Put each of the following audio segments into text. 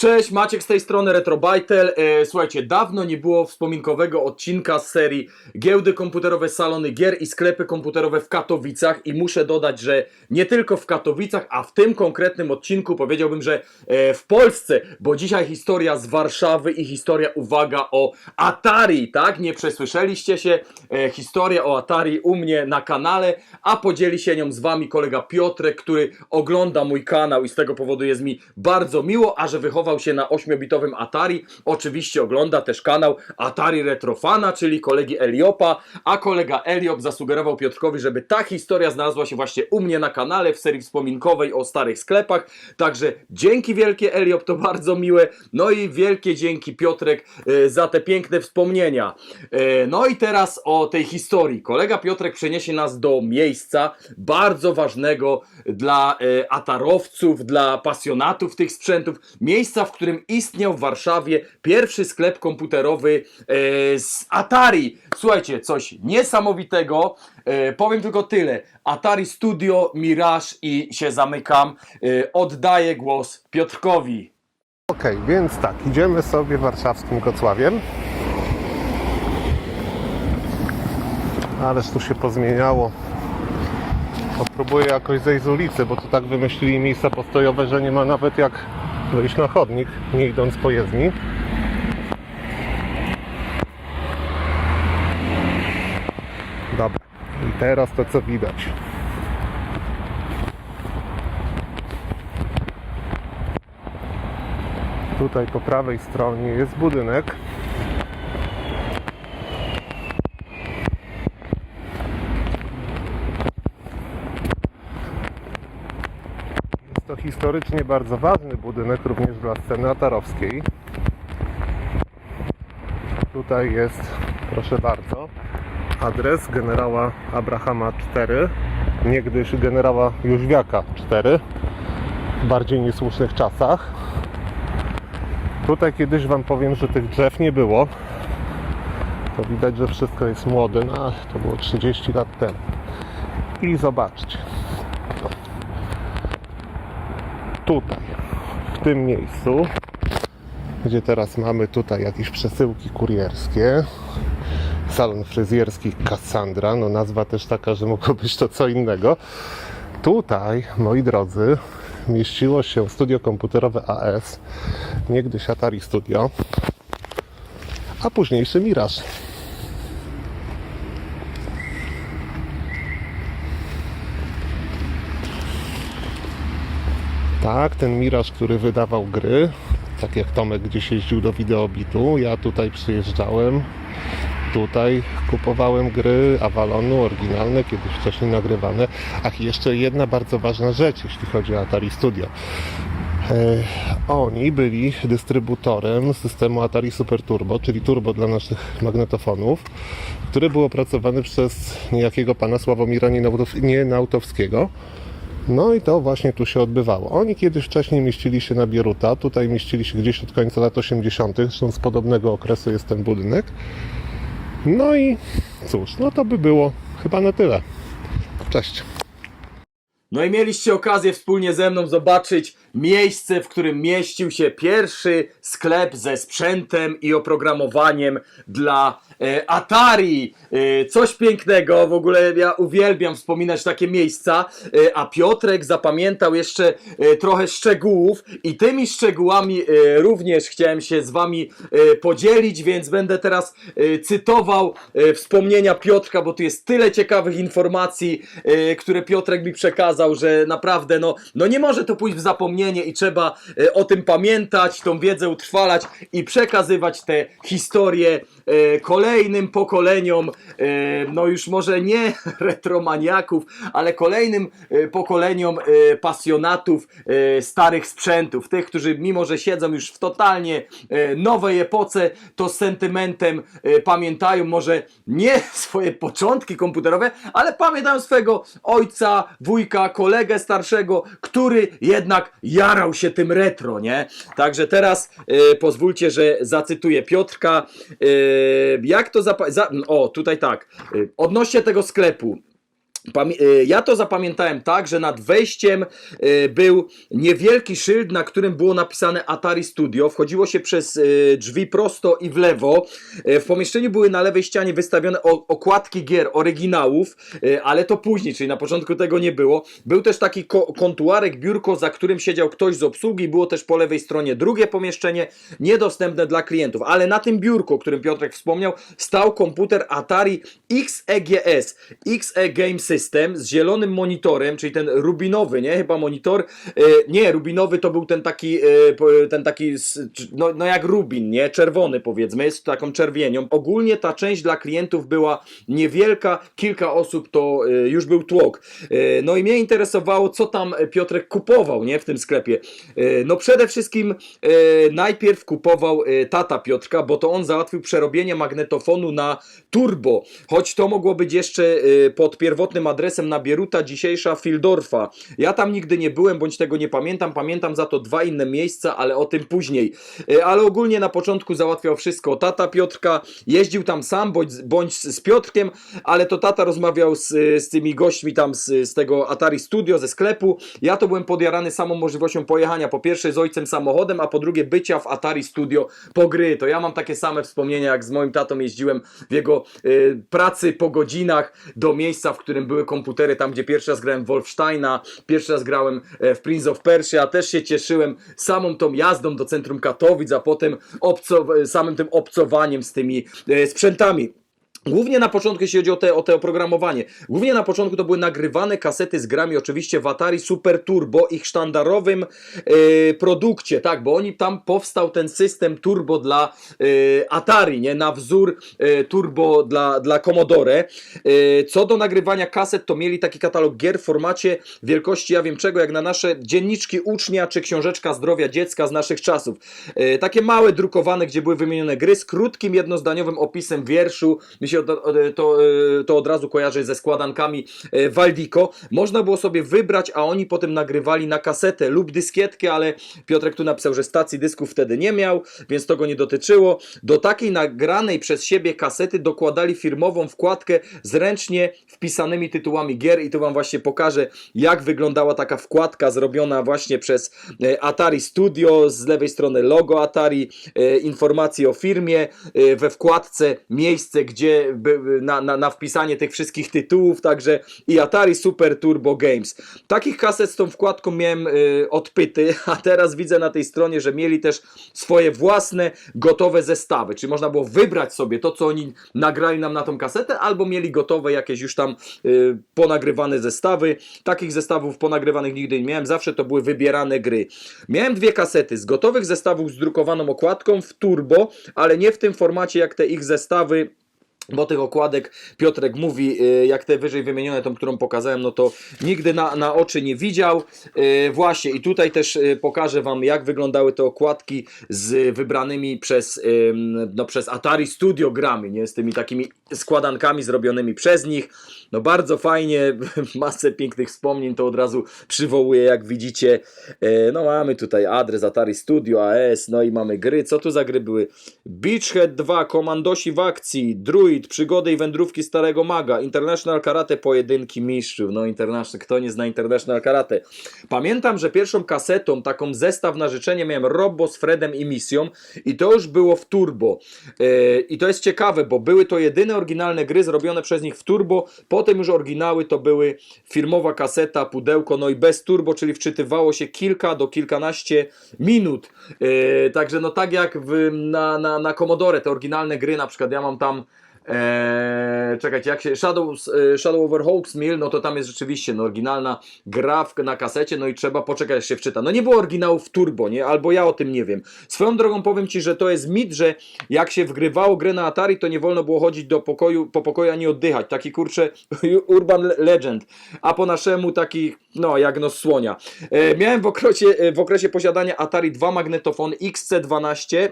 Cześć, Maciek z tej strony Retrobajtel. E, słuchajcie, dawno nie było wspominkowego odcinka z serii Giełdy komputerowe, salony gier i sklepy komputerowe w Katowicach i muszę dodać, że nie tylko w Katowicach, a w tym konkretnym odcinku powiedziałbym, że e, w Polsce, bo dzisiaj historia z Warszawy i historia, uwaga, o Atari, tak? Nie przesłyszeliście się, e, historia o Atari u mnie na kanale, a podzieli się nią z wami kolega Piotrek, który ogląda mój kanał i z tego powodu jest mi bardzo miło, a że wychował się na 8-bitowym Atari, oczywiście ogląda też kanał Atari Retrofana, czyli kolegi Eliopa, a kolega Eliop zasugerował Piotrkowi, żeby ta historia znalazła się właśnie u mnie na kanale w serii wspominkowej o starych sklepach, także dzięki wielkie Eliop, to bardzo miłe, no i wielkie dzięki Piotrek e, za te piękne wspomnienia. E, No i teraz o tej historii. Kolega Piotrek przeniesie nas do miejsca bardzo ważnego dla e, atarowców, dla pasjonatów tych sprzętów. Miejsca, w którym istniał w Warszawie pierwszy sklep komputerowy e, z Atari. Słuchajcie, coś niesamowitego. E, powiem tylko tyle. Atari Studio, Mirage i się zamykam. E, oddaję głos Piotrkowi. Okej, więc tak, idziemy sobie warszawskim Kocławiem. Ależ tu się pozmieniało. No, próbuję jakoś zejść z ulicy, bo tu tak wymyślili miejsca postojowe, że nie ma nawet jak wyjść na chodnik, nie idąc po jezdni. Dobra, i teraz to co widać. Tutaj po prawej stronie jest budynek. Jest to historycznie bardzo ważny budynek również dla sceny atarowskiej. Tutaj jest, proszę bardzo, adres generała Abrahama 4, niegdyś generała Jóźwiaka 4, w bardziej niesłusznych czasach. Tutaj kiedyś Wam powiem, że tych drzew nie było. To widać, że wszystko jest młode, no to było 30 lat temu. I zobaczcie. Tutaj, w tym miejscu, gdzie teraz mamy tutaj jakieś przesyłki kurierskie, salon fryzjerski Cassandra, no nazwa też taka, że mogło być to co innego. Tutaj, moi drodzy, mieściło się studio komputerowe AS, niegdyś Atari Studio, a późniejszy Mirage. Tak, ten Mirage, który wydawał gry, tak jak Tomek gdzieś jeździł do Videobitu, ja tutaj przyjeżdżałem, tutaj kupowałem gry Avalonu, oryginalne, kiedyś wcześniej nagrywane. Ach, jeszcze jedna bardzo ważna rzecz, jeśli chodzi o Atari Studio. E, Oni byli dystrybutorem systemu Atari Super Turbo, czyli turbo dla naszych magnetofonów, który był opracowany przez niejakiego pana Sławomira Nienautowskiego. No i to właśnie tu się odbywało. Oni kiedyś wcześniej mieścili się na Bieruta, tutaj mieścili się gdzieś od końca lat 80., zresztą z podobnego okresu jest ten budynek. No i cóż, no to by było chyba na tyle. Cześć. No i mieliście okazję wspólnie ze mną zobaczyć miejsce, w którym mieścił się pierwszy sklep ze sprzętem i oprogramowaniem dla e, Atari. E, coś pięknego, w ogóle ja uwielbiam wspominać takie miejsca, e, a Piotrek zapamiętał jeszcze e, trochę szczegółów i tymi szczegółami e, również chciałem się z wami e, podzielić, więc będę teraz e, cytował e, wspomnienia Piotrka, bo tu jest tyle ciekawych informacji, e, które Piotrek mi przekazał, że naprawdę no, no nie może to pójść w zapomnienie i trzeba e, o tym pamiętać, tą wiedzę utrwalać i przekazywać te historie e, kolejnym pokoleniom, e, no już może nie retromaniaków, ale kolejnym pokoleniom pasjonatów starych sprzętów, tych, którzy mimo, że siedzą już w totalnie nowej epoce, to z sentymentem pamiętają może nie swoje początki komputerowe, ale pamiętają swego ojca, wujka, kolegę starszego, który jednak jarał się tym retro, nie? Także teraz e, pozwólcie, że zacytuję Piotrka. E, jak to zapa- za- O, tutaj tak. E, odnośnie tego sklepu. Y, ja to zapamiętałem tak, że nad wejściem y, był niewielki szyld, na którym było napisane Atari Studio. Wchodziło się przez y, drzwi prosto i w lewo. W pomieszczeniu były na lewej ścianie wystawione okładki gier, oryginałów, ale to później, czyli na początku tego nie było. Był też taki ko- kontuarek, biurko, za którym siedział ktoś z obsługi. Było też po lewej stronie drugie pomieszczenie, niedostępne dla klientów. Ale na tym biurku, o którym Piotrek wspomniał, stał komputer Atari XEGS, XE Game System z zielonym monitorem, czyli ten rubinowy, nie? Chyba monitor. E, nie, rubinowy to był ten taki, e, ten taki, no, no jak rubin, nie? Czerwony powiedzmy, z taką czerwienią. Ogólnie ta część dla klientów była niewielka, kilka osób to e, już był tłok. No i mnie interesowało, co tam Piotrek kupował, nie? W tym sklepie. No przede wszystkim najpierw kupował tata Piotrka, bo to on załatwił przerobienie magnetofonu na turbo, choć to mogło być jeszcze pod pierwotnym adresem na Bieruta, dzisiejsza Fildorfa. Ja tam nigdy nie byłem, bądź tego nie pamiętam, pamiętam za to dwa inne miejsca, ale o tym później. E, Ale ogólnie na początku załatwiał wszystko tata Piotrka, jeździł tam sam, bądź, bądź z Piotrkiem, ale to tata rozmawiał z, z tymi gośćmi tam z, z tego Atari Studio, ze sklepu. Ja to byłem podjarany samą możliwością pojechania, po pierwsze z ojcem samochodem, a po drugie bycia w Atari Studio po gry. To ja mam takie same wspomnienia, jak z moim tatą jeździłem w jego y, pracy po godzinach do miejsca, w którym były komputery, tam gdzie pierwszy raz grałem Wolfsteina, pierwszy raz grałem e, w Prince of Persia, też się cieszyłem samą tą jazdą do centrum Katowic, a potem obco- samym tym obcowaniem z tymi e, sprzętami. Głównie na początku, jeśli chodzi o te, o te oprogramowanie, głównie na początku to były nagrywane kasety z grami, oczywiście w Atari Super Turbo, ich sztandarowym e, produkcie, tak, bo oni tam powstał ten system turbo dla e, Atari, nie, na wzór e, turbo dla, dla Commodore. E, co do nagrywania kaset, to mieli taki katalog gier w formacie wielkości, ja wiem czego, jak na nasze dzienniczki ucznia, czy książeczka zdrowia dziecka z naszych czasów. E, takie małe, drukowane, gdzie były wymienione gry z krótkim, jednozdaniowym opisem wierszu, się to, e, to od razu kojarzy ze składankami e, Waldico. Można było sobie wybrać, a oni potem nagrywali na kasetę lub dyskietkę, ale Piotrek tu napisał, że stacji dysków wtedy nie miał, więc to go nie dotyczyło. Do takiej nagranej przez siebie kasety dokładali firmową wkładkę z ręcznie wpisanymi tytułami gier i tu wam właśnie pokażę, jak wyglądała taka wkładka zrobiona właśnie przez e, Atari Studio, z lewej strony logo Atari, informacje o firmie, we wkładce miejsce, gdzie na, na, na wpisanie tych wszystkich tytułów, także i Atari Super Turbo Games. Takich kaset z tą wkładką miałem e, odpyty, a teraz widzę na tej stronie, że mieli też swoje własne gotowe zestawy, czyli można było wybrać sobie to, co oni nagrali nam na tą kasetę, albo mieli gotowe jakieś już tam y, ponagrywane zestawy. Takich zestawów ponagrywanych nigdy nie miałem, zawsze to były wybierane gry. Miałem dwie kasety z gotowych zestawów z drukowaną okładką w turbo, ale nie w tym formacie jak te ich zestawy bo tych okładek Piotrek mówi, y, jak te wyżej wymienione, tą, którą pokazałem, no to nigdy na, na oczy nie widział. Y, Właśnie, i tutaj też y, pokażę Wam, jak wyglądały te okładki z wybranymi przez, no, przez Atari Studio grami, nie? Z tymi takimi składankami zrobionymi przez nich. No bardzo fajnie, masę pięknych wspomnień to od razu przywołuję, jak widzicie. No mamy tutaj adres Atari Studio, AS, no i mamy gry. Co tu za gry były? Beachhead 2, Komandosi w akcji, Druid, Przygody i wędrówki Starego Maga, International Karate, Pojedynki Mistrzów. No International, kto nie zna International Karate? Pamiętam, że pierwszą kasetą, taką zestaw na życzenie miałem Robo z Fredem i Misją i to już było w turbo. E, I to jest ciekawe, bo były to jedyne oryginalne gry zrobione przez nich w turbo, potem już oryginały to były firmowa kaseta, pudełko, no i bez turbo, czyli wczytywało się kilka do kilkanaście minut. E, także no tak jak w, na, na, na Commodore, te oryginalne gry, na przykład ja mam tam Eee, czekajcie, jak się Shadow, e, over Hawksmill, no to tam jest rzeczywiście no, oryginalna gra w, na kasecie, no i trzeba poczekać, aż się wczyta. No nie było oryginałów w turbo, nie? Albo ja o tym nie wiem. Swoją drogą powiem Ci, że to jest mit, że jak się wgrywało grę na Atari, to nie wolno było chodzić do pokoju, po pokoju ani oddychać. Taki kurczę urban legend. A po naszemu taki, no jak nos słonia. E, miałem w okresie, w okresie posiadania Atari dwa magnetofony XC12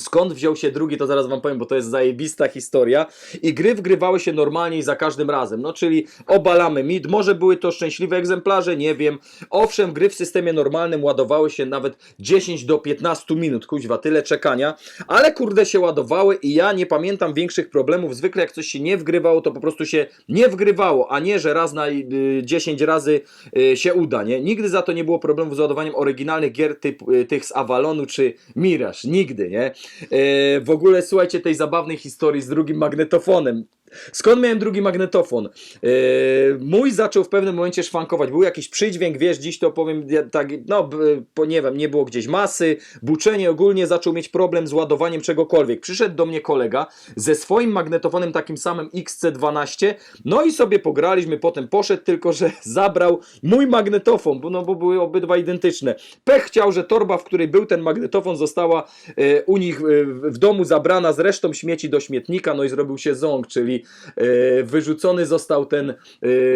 Skąd wziął się drugi, to zaraz wam powiem, bo to jest zajebista historia. I gry wgrywały się normalnie i za każdym razem. No czyli obalamy mid, może były to szczęśliwe egzemplarze, nie wiem. Owszem, gry w systemie normalnym ładowały się nawet 10 do 15 minut, kuźwa, tyle czekania. Ale kurde się ładowały i ja nie pamiętam większych problemów. Zwykle jak coś się nie wgrywało, to po prostu się nie wgrywało, a nie, że raz na y, 10 razy y, się uda, nie? Nigdy za to nie było problemów z ładowaniem oryginalnych gier typu, y, tych z Avalonu czy Mirage. Nigdy, nie? E, w ogóle słuchajcie tej zabawnej historii z drugim magnetofonem. Skąd miałem drugi magnetofon? E, mój zaczął w pewnym momencie szwankować. Był jakiś przydźwięk, wiesz, dziś to powiem ja, tak, no nie wiem, nie było gdzieś masy, buczenie ogólnie zaczął mieć problem z ładowaniem czegokolwiek. Przyszedł do mnie kolega ze swoim magnetofonem takim samym XC12, no i sobie pograliśmy, potem poszedł, tylko że zabrał mój magnetofon, bo, no, bo były obydwa identyczne. Pech chciał, że torba, w której był ten magnetofon została e, u nich e, w domu zabrana z resztą śmieci do śmietnika, no i zrobił się ząg, czyli wyrzucony został ten e,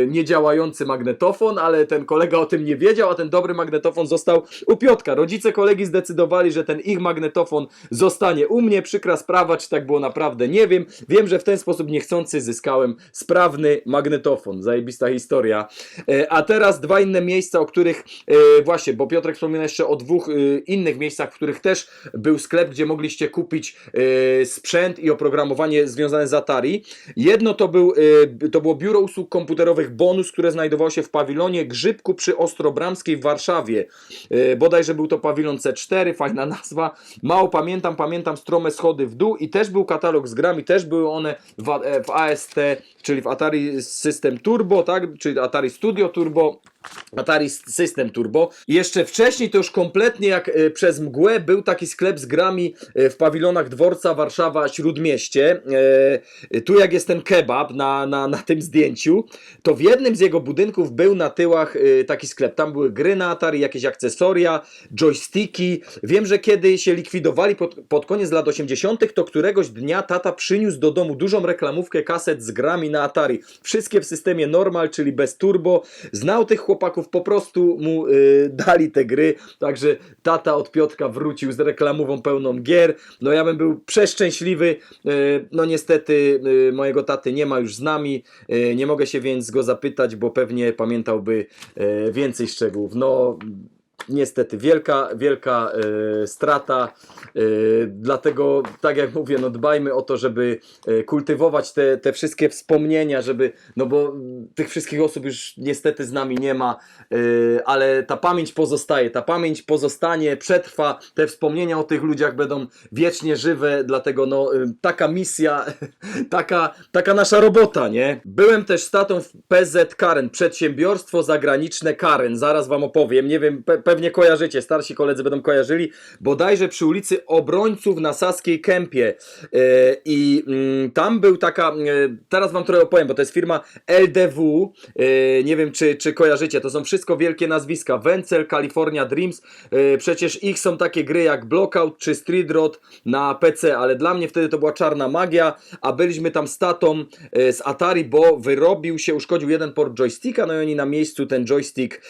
niedziałający magnetofon, ale ten kolega o tym nie wiedział, a ten dobry magnetofon został u Piotka. Rodzice kolegi zdecydowali, że ten ich magnetofon zostanie u mnie. Przykra sprawa, czy tak było naprawdę, nie wiem. Wiem, że w ten sposób niechcący zyskałem sprawny magnetofon. Zajebista historia. E, A teraz dwa inne miejsca, o których e, właśnie, bo Piotrek wspomina jeszcze o dwóch e, innych miejscach, w których też był sklep, gdzie mogliście kupić e, sprzęt i oprogramowanie związane z Atari. Jedno to, był, e, to było biuro usług komputerowych Bonus, które znajdowało się w pawilonie Grzybku przy Ostrobramskiej w Warszawie. E, Bodajże był to pawilon C4, fajna nazwa. Mało pamiętam, pamiętam strome schody w dół i też był katalog z grami, też były one w, e, w AST, czyli w Atari System Turbo, tak? Czyli Atari Studio Turbo. Atari System Turbo. Jeszcze wcześniej to już kompletnie jak e, przez mgłę był taki sklep z grami e, w pawilonach dworca Warszawa Śródmieście. E, tu jak jest ten kebab na, na, na tym zdjęciu, to w jednym z jego budynków był na tyłach taki sklep. Tam były gry na Atari, jakieś akcesoria, joysticki. Wiem, że kiedy się likwidowali pod, pod koniec lat 80., to któregoś dnia tata przyniósł do domu dużą reklamówkę kaset z grami na Atari. Wszystkie w systemie normal, czyli bez turbo. Znał tych chłopaków, po prostu mu y, dali te gry. Także tata od Piotka wrócił z reklamową pełną gier. No ja bym był przeszczęśliwy. Y, no niestety y, mojego taty nie ma już z nami. Y, nie mogę się więc go zapytać, bo pewnie pamiętałby y, więcej szczegółów. No niestety wielka, wielka e, strata. E, dlatego, tak jak mówię, no dbajmy o to, żeby kultywować te, te wszystkie wspomnienia, żeby, no bo tych wszystkich osób już niestety z nami nie ma, e, ale ta pamięć pozostaje, ta pamięć pozostanie, przetrwa, te wspomnienia o tych ludziach będą wiecznie żywe, dlatego no e, taka misja, taka, taka nasza robota, nie? Byłem też statą w PZ Karen, przedsiębiorstwo zagraniczne Karen, zaraz wam opowiem, nie wiem, pe pewnie kojarzycie, starsi koledzy będą kojarzyli, bodajże przy ulicy Obrońców na Saskiej Kępie. E, i mm, tam był taka, teraz wam trochę opowiem, bo to jest firma LDW, e, nie wiem czy, czy kojarzycie, to są wszystko wielkie nazwiska, Wencel, California Dreams, e, przecież ich są takie gry jak Blockout czy Street Road na PC, ale dla mnie wtedy to była czarna magia, a byliśmy tam z tatą e, z Atari, bo wyrobił się, uszkodził jeden port joysticka, no i oni na miejscu ten joystick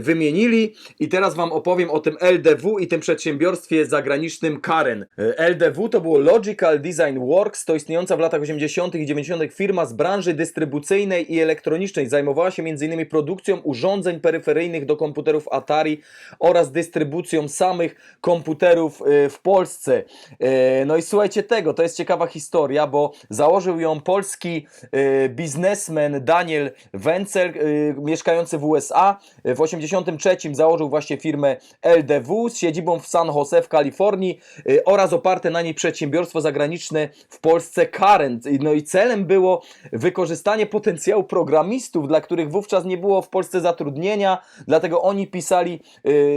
wymienili i teraz wam opowiem o tym LDW i tym przedsiębiorstwie zagranicznym Karen. LDW to było Logical Design Works, to istniejąca w latach 80. i 90. firma z branży dystrybucyjnej i elektronicznej. Zajmowała się m.in. produkcją urządzeń peryferyjnych do komputerów Atari oraz dystrybucją samych komputerów e, w Polsce. E, No i słuchajcie tego, to jest ciekawa historia, bo założył ją polski e, biznesmen Daniel Wencel, mieszkający w USA. W 83 założył właśnie firmę LDW z siedzibą w San Jose w Kalifornii oraz oparte na niej przedsiębiorstwo zagraniczne w Polsce Current. No i celem było wykorzystanie potencjału programistów, dla których wówczas nie było w Polsce zatrudnienia, dlatego oni pisali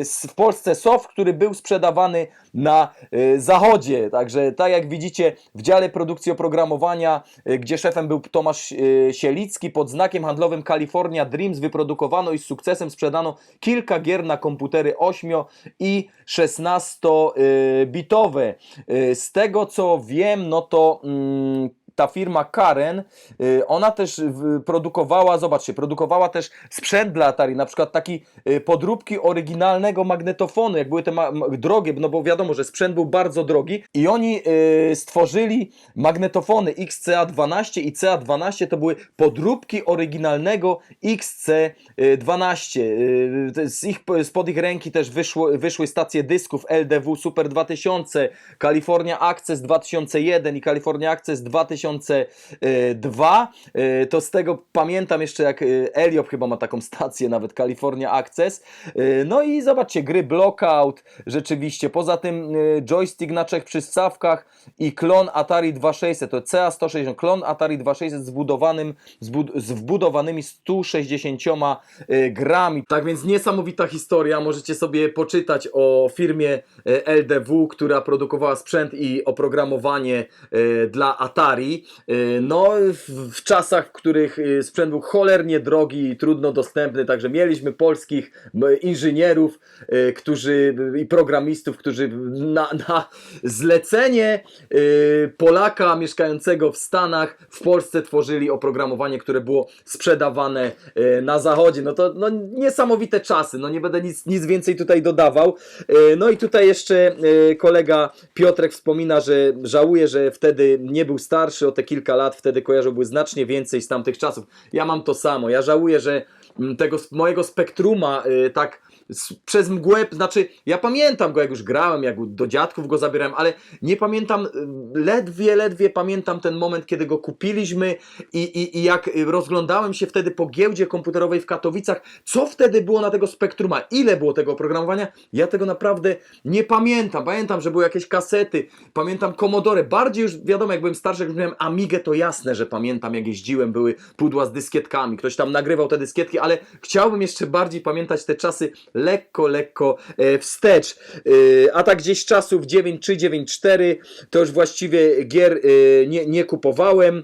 s- w Polsce soft, który był sprzedawany na e, zachodzie. Także tak jak widzicie w dziale produkcji oprogramowania, e, gdzie szefem był Tomasz Sielicki, pod znakiem handlowym California Dreams wyprodukowano i z sukcesem sprzedano kilka gier na komputery 8 i 16 e, bitowe. Z tego co wiem, no to mm, ta firma Karen, y, ona też w- produkowała, zobaczcie, produkowała też sprzęt dla Atari, na przykład taki y, podróbki oryginalnego magnetofonu, jak były te drogie, no bo wiadomo, że sprzęt był bardzo drogi i oni y, stworzyli magnetofony XCA12 i CA12 to były podróbki oryginalnego XC12. Y, to Z ich, spod ich ręki też wyszło, wyszły stacje dysków LDW Super 2000, California Access 2001 i California Access 2002. Y, To z tego pamiętam jeszcze jak y, Eliop chyba ma taką stację nawet California Access. Y, No i zobaczcie, gry Blockout rzeczywiście. Poza tym joystick na trzech przystawkach i klon Atari 2600, to CA160, klon Atari 2600 z, wbudowanym, z, bud- z wbudowanymi 160 y, grami. Tak więc niesamowita historia, możecie sobie poczytać o firmie LDW, która produkowała sprzęt i oprogramowanie dla Atari. Y, No, w, czasach, w których y, sprzęt był cholernie drogi i trudno dostępny, także mieliśmy polskich inżynierów, y, którzy i programistów, którzy na, na zlecenie Polaka mieszkającego w Stanach w Polsce tworzyli oprogramowanie, które było sprzedawane na zachodzie. No to no, niesamowite czasy, no nie będę nic, nic więcej tutaj dodawał. No i tutaj jeszcze kolega Piotrek wspomina, że żałuje, że wtedy nie był starszy o te kilka lat, wtedy kojarzyłby znacznie więcej z tamtych czasów. Ja mam to samo, ja żałuję, że mm, tego mojego spektruma y, tak przez mgłę, znaczy ja pamiętam go jak już grałem, jak do dziadków go zabierałem, ale nie pamiętam, y, ledwie, ledwie pamiętam ten moment, kiedy go kupiliśmy i, i, i jak rozglądałem się wtedy po giełdzie komputerowej w Katowicach, co wtedy było na tego spektruma, ile było tego oprogramowania, ja tego naprawdę nie pamiętam. Pamiętam, że były jakieś kasety, pamiętam Commodore, bardziej już wiadomo, jak byłem starszy, jak już miałem Amigę, to jasne, że pamiętam jak jeździłem, były pudła z dyskietkami, ktoś tam nagrywał te dyskietki, ale chciałbym jeszcze bardziej pamiętać te czasy lekko, lekko e, wstecz. E, a tak gdzieś czasów 9.3, 9.4 to już właściwie gier e, nie, nie kupowałem.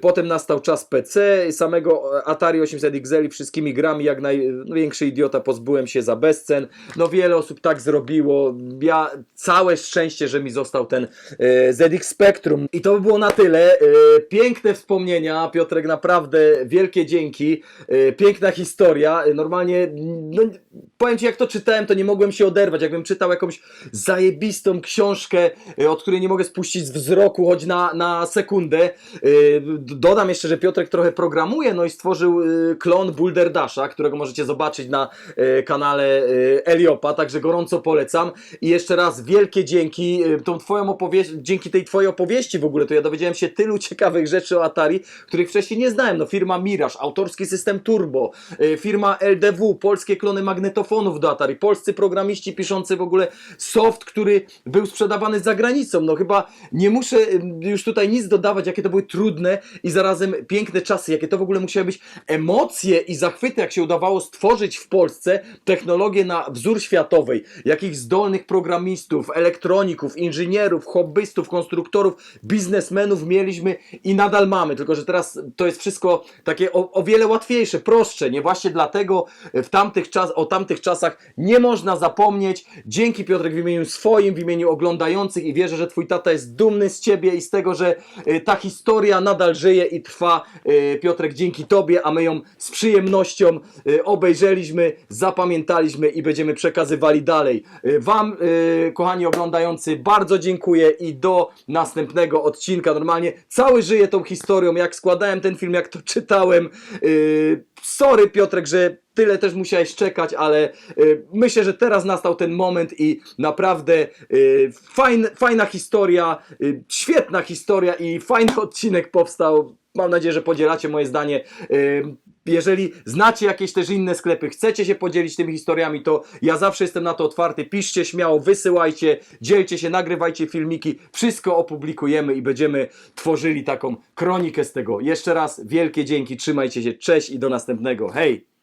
Potem nastał czas PC, samego Atari 800 XL i wszystkimi grami jak największy idiota pozbyłem się za bezcen. No wiele osób tak zrobiło. Ja całe szczęście, że mi został ten ZX Spectrum. I to by było na tyle. Piękne wspomnienia, Piotrek, naprawdę wielkie dzięki. Piękna historia. Normalnie, no, powiem Ci, jak to czytałem, to nie mogłem się oderwać. Jakbym czytał jakąś zajebistą książkę, e, od której nie mogę spuścić wzroku, choć na, na sekundę. D- Dodam jeszcze, że Piotrek trochę programuje, no i stworzył e, klon Boulder Dasha, którego możecie zobaczyć na kanale Eliopa, także gorąco polecam. I jeszcze raz wielkie dzięki tą twoją dzięki tej twojej opowieści w ogóle, to ja dowiedziałem się tylu ciekawych rzeczy o Atari, których wcześniej nie znałem. No firma Mirage, autorski system Turbo, firma LDW, polskie klony magnetofonów do Atari, polscy programiści piszący w ogóle soft, który był sprzedawany za granicą. No chyba nie muszę e, już tutaj nic dodawać, jakie to były trudne i zarazem piękne czasy, jakie to w ogóle musiały być emocje i zachwyty, jak się udawało stworzyć w Polsce technologię na wzór światowej, jakich zdolnych programistów, elektroników, inżynierów, hobbystów, konstruktorów, biznesmenów mieliśmy i nadal mamy, tylko że teraz to jest wszystko takie o, o wiele łatwiejsze, prostsze, nie właśnie dlatego w tamtych czas, o tamtych czasach nie można zapomnieć. Dzięki Piotrek w imieniu swoim, w imieniu oglądających i wierzę, że twój tata jest dumny z ciebie i z tego, że e, ta historia nadal żyje i trwa. E, Piotrek, dzięki tobie, a my ją z przyjemnością e, obejrzeliśmy, zapamiętaliśmy i będziemy przekazywali dalej. Wam, kochani oglądający, bardzo dziękuję i do następnego odcinka. Normalnie cały żyję tą historią, jak składałem ten film, jak to czytałem. Sorry Piotrek, że tyle też musiałeś czekać, ale y, myślę, że teraz nastał ten moment i naprawdę y, fajn, fajna historia, y, świetna historia i fajny odcinek powstał. Mam nadzieję, że podzielacie moje zdanie. Jeżeli znacie jakieś też inne sklepy, chcecie się podzielić tymi historiami, to ja zawsze jestem na to otwarty. Piszcie śmiało, wysyłajcie, dzielcie się, nagrywajcie filmiki, wszystko opublikujemy i będziemy tworzyli taką kronikę z tego. Jeszcze raz wielkie dzięki, trzymajcie się, cześć i do następnego. Hej!